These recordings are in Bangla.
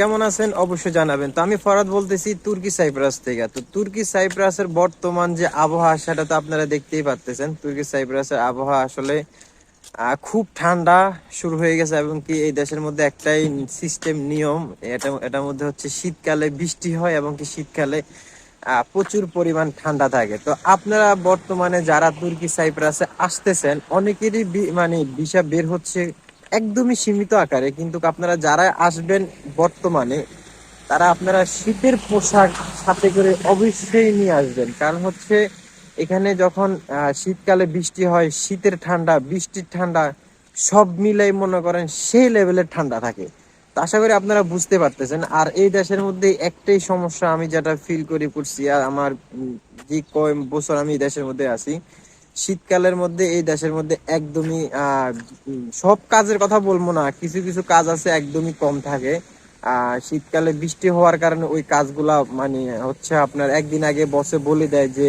কেমন আছেন অবশ্যই জানাবেন। তো আমি ফরাদ বলতেছি, তুর্কি সাইপ্রাস থেকে। তো তুর্কি সাইপ্রাসের বর্তমান যে আবহাওয়া, সেটা তো আপনারা দেখতেই পারতেছেন। তুর্কি সাইপ্রাসের আবহাওয়া আসলে খুব ঠান্ডা শুরু হয়ে গেছে এবং কি এই দেশের মধ্যে একটাই সিস্টেম নিয়ম, এটা, এটার মধ্যে হচ্ছে শীতকালে বৃষ্টি হয় এবং কি শীতকালে প্রচুর পরিমাণ ঠান্ডা থাকে। তো আপনারা বর্তমানে যারা তুর্কি সাইপ্রাসে আসতেছেন, অনেকেরই মানে ভিসা বের হচ্ছে একদমই সীমিত আকারে, কিন্তু আপনারা যারা আসবেন বর্তমানে, তারা আপনারা শীতের পোশাক সাথে করে অবশ্যই নিয়ে আসবেন। কারণ হচ্ছে এখানে যখন শীতকালে বৃষ্টি হয়, শীতের ঠান্ডা, বৃষ্টির ঠান্ডা, সব মিলাই মনে করেন সেই লেভেলের ঠান্ডা থাকে। তো আশা করি আপনারা বুঝতে পারতেছেন। আর এই দেশের মধ্যে একটাই সমস্যা আমি যেটা ফিল করি করছি আর আমার যে কয় বছর আমি এই দেশের মধ্যে আছি শীতকালের মধ্যে, এই দেশের মধ্যে একদমই সব কাজের কথা বলব না। কিছু কিছু কাজ আছে একদমই কম থাকে। শীতকালে বৃষ্টি হওয়ার কারণে ওই কাজগুলা মানে হচ্ছে আপনার একদিন আগে বসে বলে দেয় যে,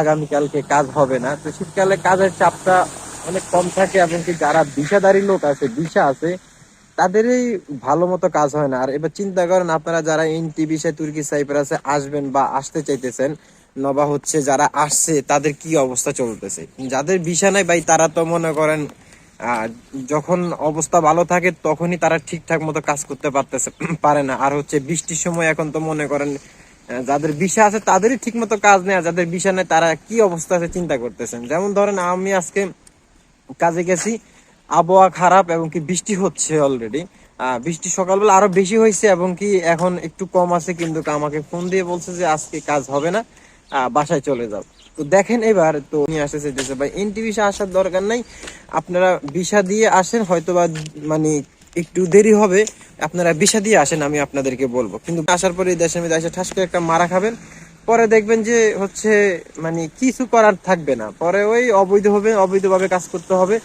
আগামীকালকে কাজ হবে না। তো শীতকালে কাজের চাপটা অনেক কম থাকে, এবং কি যারা বিষাদারী লোক আছে, বিষা আছে, তাদেরই ভালো মতো কাজ হয় না। আর এবার চিন্তা করেন, আপনারা যারা এনটি বিষয় তুর্কি সাইপ্রাসে আসবেন বা আসতে চাইতেছেন নবা হচ্ছে যারা আসছে, তাদের কি অবস্থা চলতেছে? যাদের বিষা নাই ভাই, তারা তো মনে করেন যখন অবস্থা ভালো থাকে, তখনই তারা ঠিকঠাক মতো কাজ করতে পারতেছে, পারে না। আর হচ্ছে বৃষ্টির সময় এখন তো মনে করেন যাদের বিষা আছে, তাদেরই ঠিক মতো কাজ আর যাদের বিষা নেই, তারা কি অবস্থা আছে চিন্তা করতেছেন? যেমন ধরেন, আমি আজকে কাজে গেছি, আবহাওয়া খারাপ এবং কি বৃষ্টি হচ্ছে অলরেডি বৃষ্টি সকালবেলা আরও বেশি হয়েছে এবং কি এখন একটু কম আছে, কিন্তু আমাকে ফোন দিয়ে বলছে যে আজকে কাজ হবে না। বাসায় চলে যাও। তো দেখেন এবার তো নিয়ে আসতে চাইতেছে ভাই এনটি ভিসা আসার দরকার নাই। আপনারা ভিসা দিয়ে আসেন হয়তো বা মানে একটু দেরি হবে। আপনারা ভিসা দিয়ে আসেন, আমি আপনাদেরকে বলব। কিন্তু আসার পরে দেশের মধ্যে এসে ঠাস করে একটা মারা খাবেন। পরে দেখবেন যে, হচ্ছে মানে কিছু করার থাকবে না। পরে ওই অবৈধ হবে, অবৈধভাবে কাজ করতে হবে।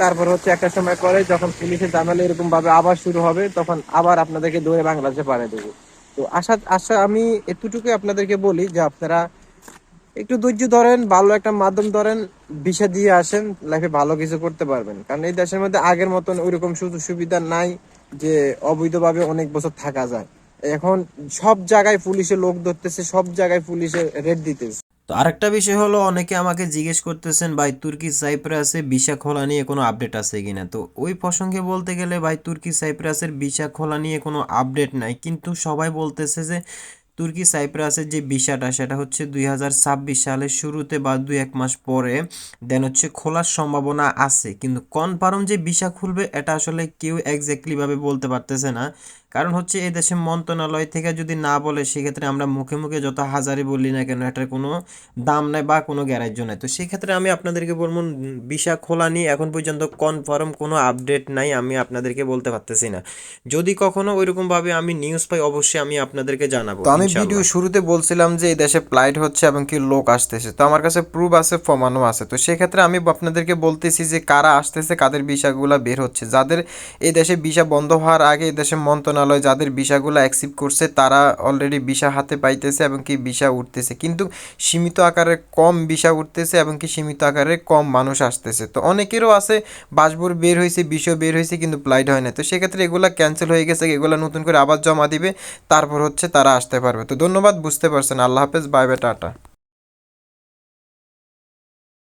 তারপর হচ্ছে একটা সময় পরে যখন পুলিশের জানালে এরকম ভাবে আবার শুরু হবে, তখন আবার আপনাদেরকে ধরে বাংলাদেশে পাঠিয়ে দেবে। তো আশা আশা আমি এতটুকুই আপনাদেরকে বলি যে, আপনারা একটু ধৈর্য ধরেন, ভালো একটা মাধ্যম ধরেন, ভিসা দিয়ে আসেন লাইফে ভালো কিছু করতে পারবেন। কারণ এই দেশের মধ্যে আগের মতন ওইরকম সুযোগ সুবিধা নাই যে অবৈধভাবে অনেক বছর থাকা যায়। এখন সব জায়গায় পুলিশে লোক ধরতেছে, সব জায়গায় পুলিশে রেড দিতেছে। তো আরেকটা বিষয় হলো, অনেকে আমাকে জিজ্ঞেস করতেছেন, ভাই, তুর্কি সাইপ্রাসে ভিসা খোলা নিয়ে কোনো আপডেট আছে কিনা? তো ওই প্রসঙ্গে বলতে গেলে, ভাই, তুর্কি সাইপ্রাসের ভিসা খোলা নিয়ে কোনো আপডেট নাই। কিন্তু সবাই বলতেছে যে তুর্কি সাইপ্রাসের যে বিষাটা, সেটা হচ্ছে দুই হাজার ছাব্বিশ সালের শুরুতে বা দুই এক মাস পরে, দেন হচ্ছে খোলার সম্ভাবনা আছে। কিন্তু কনফার্ম যে ভিসা খুলবে, এটা আসলে কেউ এক্স্যাক্টলিভাবে বলতে পারতেছে না। কারণ হচ্ছে এই দেশে মন্ত্রণালয় থেকে যদি না বলে সেক্ষেত্রে আমরা মুখে মুখে যত হাজারি বলি না কেন এটার কোনো দাম নাই বা কোনো গ্যারাজ্য নাই। তো সেক্ষেত্রে আমি আপনাদেরকে বলব ভিসা খোলা নিয়ে এখন পর্যন্ত কনফার্ম কোনো আপডেট নাই আমি আপনাদেরকে বলতে পারতেছি না। যদি কখনো ওইরকম ভাবে আমি নিউজ পাই অবশ্যই আমি আপনাদেরকে জানাব তো আমি ভিডিও শুরুতে বলছিলাম যে এই দেশে ফ্লাইট হচ্ছে এবং কি লোক আসতেছে। তো আমার কাছে প্রুফ আছে প্রমাণও আছে। তো সেক্ষেত্রে আমি আপনাদেরকে বলতেছি যে কারা আসতেছে কাদের ভিসাগুলো বের হচ্ছে। যাদের এই দেশে ভিসা বন্ধ হওয়ার আগে এই দেশে মন্ত্রণালয় যাদের ভিসাগুলো অ্যাকসেপ্ট করছে, তারা অলরেডি ভিসা হাতে পাইতেছে এবং কি ভিসা উঠতেছে। কিন্তু সীমিত আকারে কম ভিসা উঠতেছে এবং কি সীমিত আকারে কম মানুষ আসতেছে। তো অনেকেরও আছে বাসবোর বের হয়েছে বিষয় বের হয়েছে কিন্তু ফ্লাইট হয় না। তো সেক্ষেত্রে এগুলো ক্যান্সেল হয়ে গেছে, এগুলো নতুন করে আবার জমা দিবে, তারপর হচ্ছে তারা আসতে পারবে। তো ধন্যবাদ, বুঝতে পারছেন। আল্লাহ হাফেজ বাই বাই টাটা।